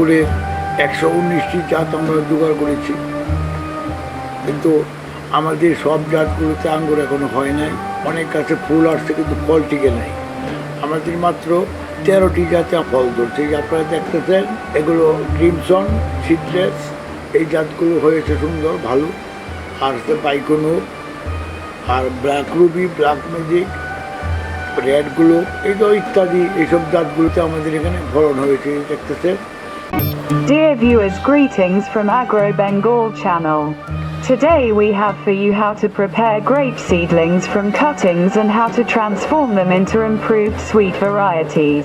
আঙ্গুরের একশো উনিশটি জাত আমরা জোগাড় করেছি। কিন্তু আমাদের সব জাতগুলোতে আঙ্গুর এখনও হয় নাই। অনেক গাছে ফুল আসছে কিন্তু ফল টিকে নাই। আমাদের মাত্র তেরোটি জাতে ফল ধরছে। আপনারা দেখতেছেন, এগুলো ক্রিমসন সিডলেস এই জাতগুলো হয়েছে সুন্দর, ভালো। আর হচ্ছে বাইকনো আর ব্ল্যাক রুবি, ব্ল্যাক ম্যাজিক, রেডগুলো, এই তো ইত্যাদি, এইসব জাতগুলোতে আমাদের এখানে ফলন হয়েছে এই দেখতেছেন। Dear viewers, greetings from Agro Bengal channel. Today we have for you how to prepare grape seedlings from cuttings and how to transform them into improved sweet varieties.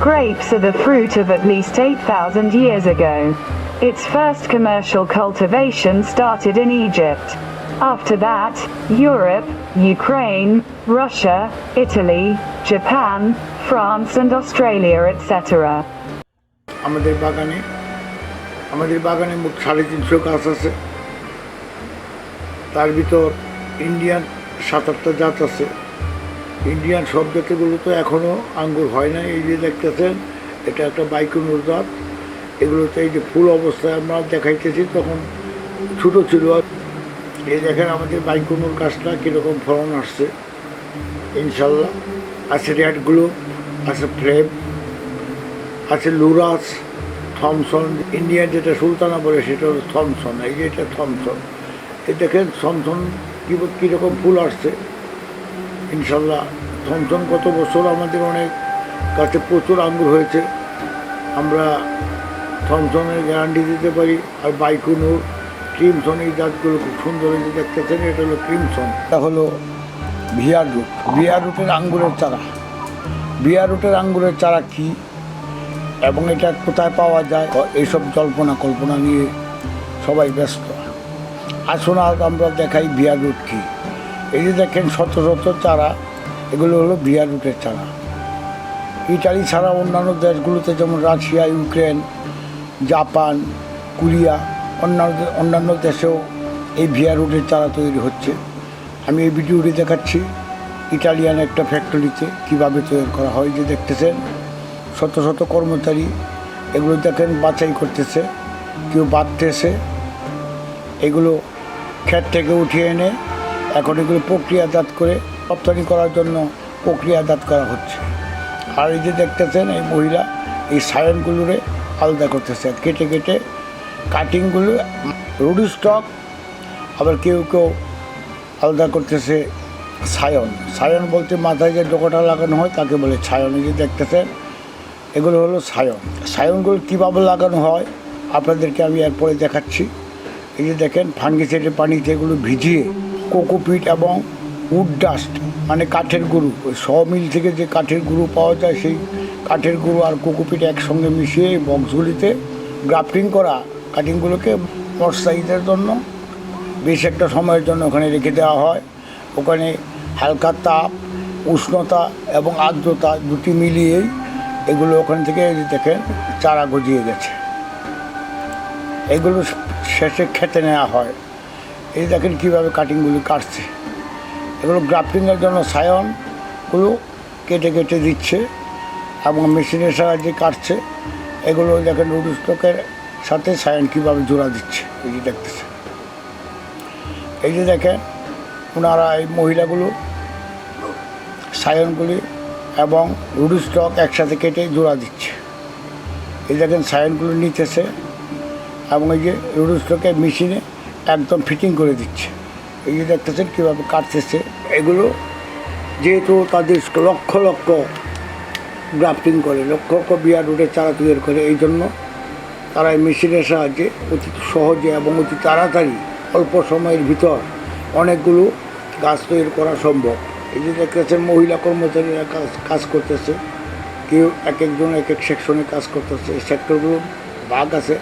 Grapes are the fruit of at least 8,000 years ago. Its first commercial cultivation started in Egypt. After that, Europe, Ukraine, Russia, Italy, Japan, France and Australia etc. আমাদের বাগানে আমাদের বাগানে মোট সাড়ে তিনশো গাছ আছে। তার ভিতর ইন্ডিয়ান সাত আটটা জাত আছে। ইন্ডিয়ান সব জাতগুলো তো এখনও আঙ্গুর হয় না, এই যে দেখতেছেন, এটা একটা বাইকুনুর জাত। এগুলোতে এই যে ফুল অবস্থায় আমরা দেখাইতেছি, তখন ছোটো ছিল। এই দেখেন আমাদের বাইকুনুর গাছটা কীরকম ফলন আসছে। ইনশাল্লাহ আছে রেডগুলো আছে ফ্রেম আছে লুরাস, থমসন ইন্ডিয়ান যেটা সুলতানা বলে সেটা হলো থমসন, এই যে এটা থমসন। এই দেখেন থমসন কী কীরকম ফুল আসছে। ইনশাল্লাহ থমসন কত বছর আমাদের অনেক গাছে প্রচুর আঙ্গুর হয়েছে। আমরা থমসনের গ্যারান্টি দিতে পারি। আর বাইকুনুর, ক্রিমসন, এই জাতগুলো খুব সুন্দর হয়েছে দেখতেছেন, এটা হলো ক্রিমসন। এটা হলো ভিয়ার রুট। ভিয়ার রুটের আঙ্গুরের চারা। ভিয়ার রুটের আঙ্গুরের চারা কী? এবং এটা কোথায় পাওয়া যায় এইসব জল্পনা কল্পনা নিয়ে সবাই ব্যস্ত। আসুন আজ আমরা দেখাই বিয়ার রুট কী। এই যে দেখেন শত শত চারা, এগুলো হলো বিয়ার রুটের চারা। ইটালি ছাড়া অন্যান্য দেশগুলোতে যেমন রাশিয়া, ইউক্রেন, জাপান, কোরিয়া, অন্যান্য অন্যান্য দেশেও এই ভিয়ার রুটের চারা তৈরি হচ্ছে। আমি এই ভিডিওটি দেখাচ্ছি ইটালিয়ান একটা ফ্যাক্টরিতে কীভাবে তৈরি করা হয়, যে দেখতেছেন। শত শত কর্মচারী এগুলো দেখেন বাছাই করতেছে, কেউ বাঁধতেছে। এগুলো ক্ষেত থেকে উঠিয়ে এনে এখন এগুলো প্রক্রিয়াজাত করে রপ্তানি করার জন্য প্রক্রিয়াজাত করা হচ্ছে। আর এই যে দেখতেছেন, এই মহিলা এই সায়নগুলোরে আলাদা করতেছে। কেটে কেটে কাটিংগুলো, রুডি স্টক, আবার কেউ কেউ আলাদা করতেছে সায়ন। সায়ন বলতে মাথায় যে ডোকাটা লাগানো হয়, তাকে বলে ছায়ন। এই যে দেখতেছেন এগুলো হলো সায়ন। সায়নগুলো কীভাবে লাগানো হয়, আপনাদেরকে আমি এরপরে দেখাচ্ছি। এই যে দেখেন, ফাঙ্গিসাইডের পানিতে এগুলো ভিজিয়ে কোকোপিট এবং উড ডাস্ট মানে কাঠের গুঁড়ো, ওই স মিল থেকে যে কাঠের গুঁড়ো পাওয়া যায়, সেই কাঠের গুঁড়ো আর কোকোপিট একসঙ্গে মিশিয়ে বক্সগুলিতে গ্রাফটিং করা কাটিংগুলোকে মশাইদের জন্য, বেশ একটা সময়ের জন্য ওখানে রেখে দেওয়া হয়। ওখানে হালকা তাপ, উষ্ণতা এবং আর্দ্রতা দুটি মিলিয়েই এগুলো ওখান থেকে দেখেন চারা গজিয়ে গেছে। এগুলো শেষে খেতে নেওয়া হয়। এই দেখেন কীভাবে কাটিংগুলি কাটছে। এগুলো গ্রাফটিংয়ের জন্য সায়নগুলো কেটে কেটে দিচ্ছে এবং মেশিনের সাহায্যে কাটছে। এগুলো দেখেন রুড স্টকের সাথে সায়ন কীভাবে জোড়া দিচ্ছে, এই যে দেখতেছে এই যে দেখেন ওনারা এই মহিলাগুলো সায়নগুলি এবং রুডি স্টক একসাথে কেটে জোড়া দিচ্ছে। এই দেখেন সাইনগুলো নিতেছে এবং এই যে রুডি স্টকের মেশিনে একদম ফিটিং করে দিচ্ছে। এই যে দেখতেছেন কীভাবে কাটতেছে। এগুলো যেহেতু তাদের লক্ষ লক্ষ গ্রাফটিং করে, লক্ষ লক্ষ বিয়ার রুটের চারা তৈরি করে, এই জন্য তারা এই মেশিনের সাহায্যে অতি সহজে এবং অতি তাড়াতাড়ি অল্প সময়ের ভিতর অনেকগুলো গাছ তৈরি করা সম্ভব। এই যে দেখতেছেন মহিলা কর্মচারীরা কাজ কাজ করতেছে। কেউ এক একজন, এক এক সেকশনে কাজ করতেছে। সেক্টরগুলো ভাগ আছে।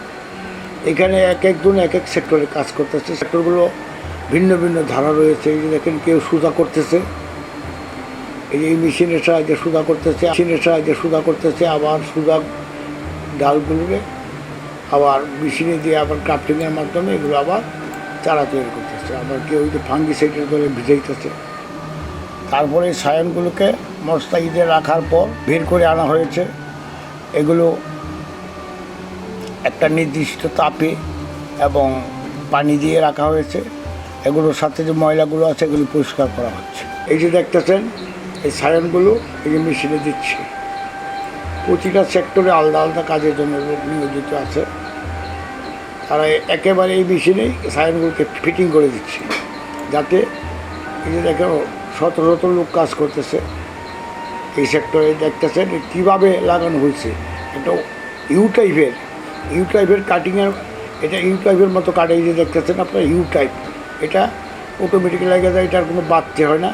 এখানে এক একজন, এক এক সেক্টরে কাজ করতেছে। সেক্টরগুলো ভিন্ন ভিন্ন ধারা রয়েছে। এই যে দেখেন, কেউ সুদা করতেছে। এই এই মেশিনের সাহায্যে সুদা করতেছে, মেশিনের সাহায্যে সুদা করতেছে, আবার সুদা ডালগুলোকে আবার মেশিনে দিয়ে আবার ক্রাফটিংয়ের মাধ্যমে এগুলো আবার চারা তৈরি করতেছে। আবার কেউ ফাঙ্গিসাইডের করে ভিজাইতেছে। তারপরে এই সায়নগুলোকে মস্তাইদে রাখার পর বের করে আনা হয়েছে। এগুলো একটা নির্দিষ্ট তাপে এবং পানি দিয়ে রাখা হয়েছে। এগুলোর সাথে যে ময়লাগুলো আছে, এগুলো পরিষ্কার করা হচ্ছে। এই যে দেখতেছেন, এই সায়নগুলো এই যে মেশিনে দিচ্ছে। প্রতিটা সেক্টরে আলাদা আলাদা কাজের জন্য নিয়োজিত আছে। তারা একেবারে এই মেশিনেই সায়নগুলোকে ফিটিং করে দিচ্ছে। যাতে এই যে দেখো শত লোক কাজ করতেছে। এই সেক্টরে দেখতেছেন কীভাবে লাগানো হয়েছে। একটা ইউ টাইপের ইউ টাইপের কাটিংয়ের এটা ইউ টাইপের মতো কাটে এই যে দেখতেছেন আপনার ইউ টাইপ এটা অটোমেটিক লাগে যায় এটার কোনো বাড়তে হয় না।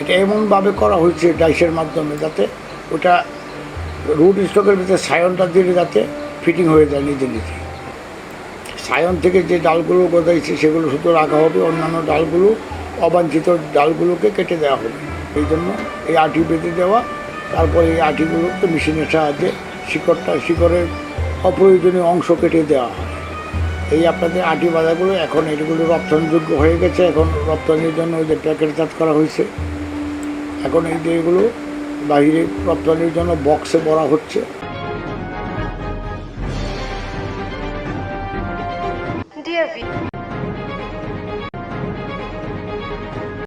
এটা এমনভাবে করা হয়েছে ডাইসের মাধ্যমে যাতে ওটা রুট স্টকের ভিতরে সায়নটা দিলে যাতে ফিটিং হয়ে যায় নিজে নিজে। সায়ন থেকে যে ডালগুলো গজাইছে, সেগুলো শুধু রাখা হবে, অন্যান্য ডালগুলো অবাঞ্ছিত ডালগুলোকে কেটে দেওয়া হবে এই জন্য এই আটি বেঁধে দেওয়া, তারপরে এই আটিগুলোকে মেশিনের সাহায্যে শিকড়টা, শিকড়ের অপ্রয়োজনীয় অংশ কেটে দেওয়া হয়। এই আপনাদের আটি বাজাগুলো এখন এগুলো রপ্তানিযোগ্য হয়ে গেছে। এখন রপ্তানির জন্য ওই যে প্যাকেটজাত করা হয়েছে। এখন এই যে এগুলো বাহিরে রপ্তানির জন্য বক্সে ভরা হচ্ছে। ডিয়ার